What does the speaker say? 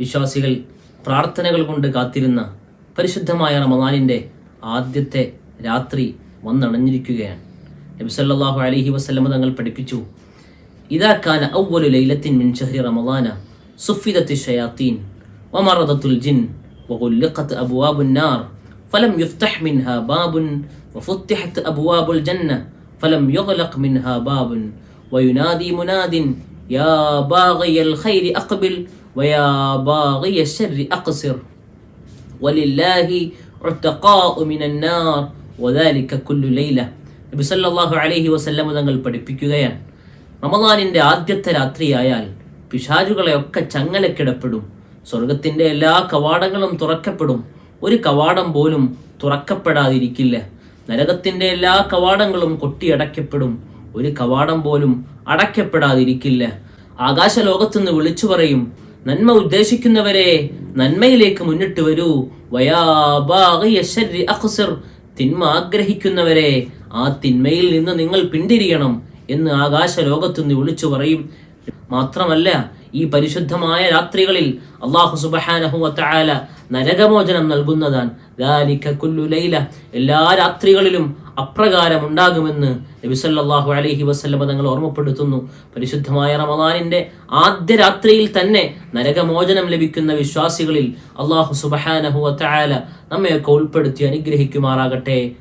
വിശ്വാസികൾ പ്രാർത്ഥനകൾ കൊണ്ട് കാത്തിരുന്ന പരിശുദ്ധമായ റമദാനിൻ്റെ ആദ്യത്തെ രാത്രി വന്നണഞ്ഞിരിക്കുകയാണ് നബി സല്ലല്ലാഹു അലൈഹി വസല്ലമ തങ്ങൾ പഠിപ്പിച്ചു ഇദാ കാന അവ്വലു ലൈലത്തിൻ മിൻ ഷഹ്രി റമദാന സുഫിദത്തി ഷയാത്തീൻ വമറദത്തുൽ ജിൻ വഗുല്ലിഖത് അബ്വാബുൻ നാർ ഫലം യുഫ്തഹ് മിൻഹാ ബാബുൻ وفتحت أبواب الجنة فلم يغلق منها باب وينادي مناد يا باغي الخير أقبل നബി സല്ലാഹു അലഹി വസല്ലമ തങ്ങൾ പഠിപ്പിക്കുകയാണ്. റമദാനിന്റെ ആദ്യത്തെ രാത്രിയായാൽ പിശാചുകളെയൊക്കെ ചങ്ങലക്കിടപ്പെടും. സ്വർഗത്തിന്റെ എല്ലാ കവാടങ്ങളും തുറക്കപ്പെടും. ഒരു കവാടം പോലും തുറക്കപ്പെടാതിരിക്കില്ല. നരകത്തിന്റെ എല്ലാ കവാടങ്ങളും കൊട്ടിയടയ്ക്കപ്പെടും. ഒരു കവാടം പോലും അടയ്ക്കപ്പെടാതിരിക്കില്ല. ആകാശലോകത്തുനിന്ന് വിളിച്ചു പറയും നന്മ ഉദ്ദേശിക്കുന്നവരെ നന്മയിലേക്ക് മുന്നിട്ട് വരൂ. തിന്മ ആഗ്രഹിക്കുന്നവരെ ആ തിന്മയിൽ നിന്ന് നിങ്ങൾ പിന്തിരിയണം എന്ന് ആകാശ ലോകത്തുനിന്ന് വിളിച്ചു പറയും. മാത്രമല്ല ഈ പരിശുദ്ധമായ രാത്രികളിൽ അള്ളാഹു സുബഹാനഹു വതആല നരകമോചനം നൽകുന്നതാണ്. എല്ലാ രാത്രികളിലും അപ്രകാരം ഉണ്ടാകുമെന്ന് നബിസല്ലാഹു അലഹി വസല്ലമ തങ്ങൾ ഓർമ്മപ്പെടുത്തുന്നു. പരിശുദ്ധമായ റമദാനിന്റെ ആദ്യ രാത്രിയിൽ തന്നെ നരകമോചനം ലഭിക്കുന്ന വിശ്വാസികളിൽ അള്ളാഹു സുബഹാനഹു വതആല നമ്മയൊക്കെ ഉൾപ്പെടുത്തി അനുഗ്രഹിക്കുമാറാകട്ടെ.